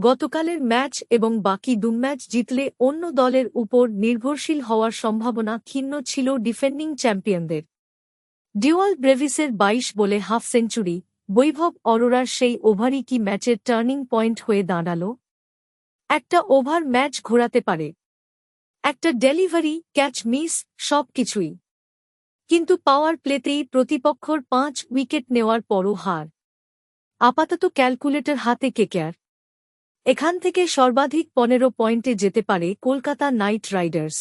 গতকালের ম্যাচ এবং বাকি দু ম্যাচ জিতলে অন্য দলের উপর নির্ভরশীল হওয়ার সম্ভাবনা ক্ষীণ ছিল ডিফেন্ডিং চ্যাম্পিয়নদের। ডিওয়াল ব্রেভিসের বাইশ বলে হাফ সেঞ্চুরি, বৈভব অরোরার সেই ওভারই কি ম্যাচের টার্নিং পয়েন্ট হয়ে দাঁড়াল? একটা ওভার ম্যাচ ঘোরাতে পারে। একটা ডেলিভারি, ক্যাচ মিস, সব কিছুই। কিন্তু পাওয়ার প্লেতেই প্রতিপক্ষর পাঁচ উইকেট নেওয়ার পরও হার। আপাতত ক্যালকুলেটর হাতে কেকেয়ার এখান থেকে সর্বাধিক পনেরো পয়েন্টে যেতে পারে কলকাতা নাইট রাইডার্স।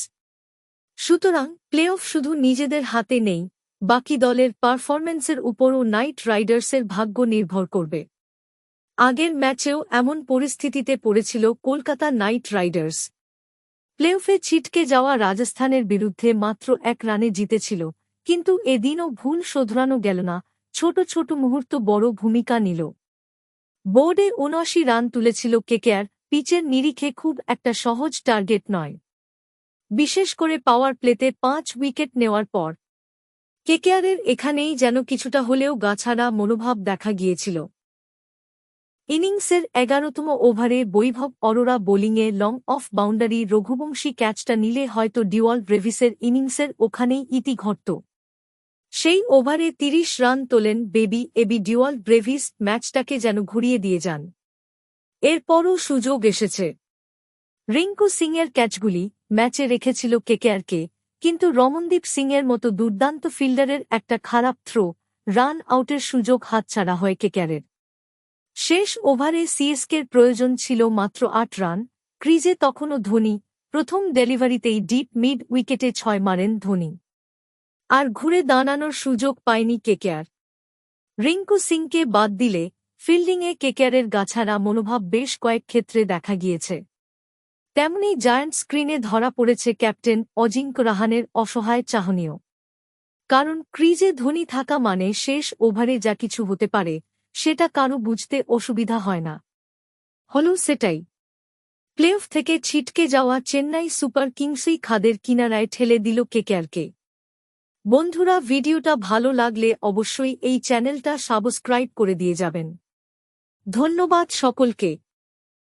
সুতরাং প্লে অফ শুধু নিজেদের হাতে নেই, বাকি দলের পারফরম্যান্সের উপরও নাইট রাইডার্সের ভাগ্য নির্ভর করবে। আগের ম্যাচেও এমন পরিস্থিতিতে পড়েছিল কলকাতা নাইট রাইডার্স। প্লেঅফে ছিটকে যাওয়া রাজস্থানের বিরুদ্ধে মাত্র এক রানে জিতেছিল, কিন্তু এদিনও ভুল শোধরানো গেল না, ছোট ছোট মুহূর্ত বড় ভূমিকা নিল। বোর্ডে উনআশি রান তুলেছিল কেকেআর, পিচের নিরিখে খুব একটা সহজ টার্গেট নয়। বিশেষ করে পাওয়ার প্লেতে পাঁচ উইকেট নেওয়ার পর। কেকেআরের এখানেই যেন কিছুটা হলেও গাছাড়া মনোভাব দেখা গিয়েছিল। ইনিংসের এগারোতম ওভারে বৈভব অরোরা বোলিংয়ে লং অফ বাউন্ডারি রঘুবংশী ক্যাচটা নিলে হয়তো ডিওয়াল ব্রেভিসের ইনিংসের ওখানেই ইতি ঘটত। সেই ওভারে তিরিশ রান তোলেন বেবি এবি ডিওয়াল ব্রেভিস ম্যাচটাকে যেন ঘুরিয়ে দিয়ে যান। এরপরও সুযোগ এসেছে। রিঙ্কু সিংয়ের ক্যাচগুলি ম্যাচে রেখেছিল কেকেআরকে কিন্তু রমনদীপ সিংয়ের মতো দুর্দান্ত ফিল্ডারের একটা খারাপ থ্রো, রান আউটের সুযোগ হাতছাড়া হয় কেকেআরের শেষ ওভারে সিএসকের প্রয়োজন ছিল মাত্র আট রান, ক্রিজে তখনও ধোনি, প্রথম ডেলিভারিতেই ডিপ মিড উইকেটে ছয় মারেন ধোনি। আর ঘুরে দাঁড়ানোর সুযোগ পায়নি কেকেআর। রিঙ্কু সিংকে বাদ দিলে ফিল্ডিংয়ে কেকেআরের গাছারা মনোভাব বেশ কয়েক ক্ষেত্রে দেখা গিয়েছে। তেমনি জায়ান্ট স্ক্রিনে ধরা পড়েছে ক্যাপ্টেন অজিঙ্ক রাহানের অসহায় চাহনীয় কারণ ক্রিজে ধনী থাকা মানে শেষ ওভারে যা কিছু হতে পারে, সেটা কারও বুঝতে অসুবিধা হয় না। হল সেটাই। প্লেঅফ থেকে ছিটকে যাওয়া চেন্নাই সুপার কিংসই খাদের কিনারায় ঠেলে দিল কেকেআরকে। বন্ধুরা ভিডিওটা ভালো লাগলে অবশ্যই এই চ্যানেলটা সাবস্ক্রাইব করে দিয়ে যাবেন। ধন্যবাদ সকলকে।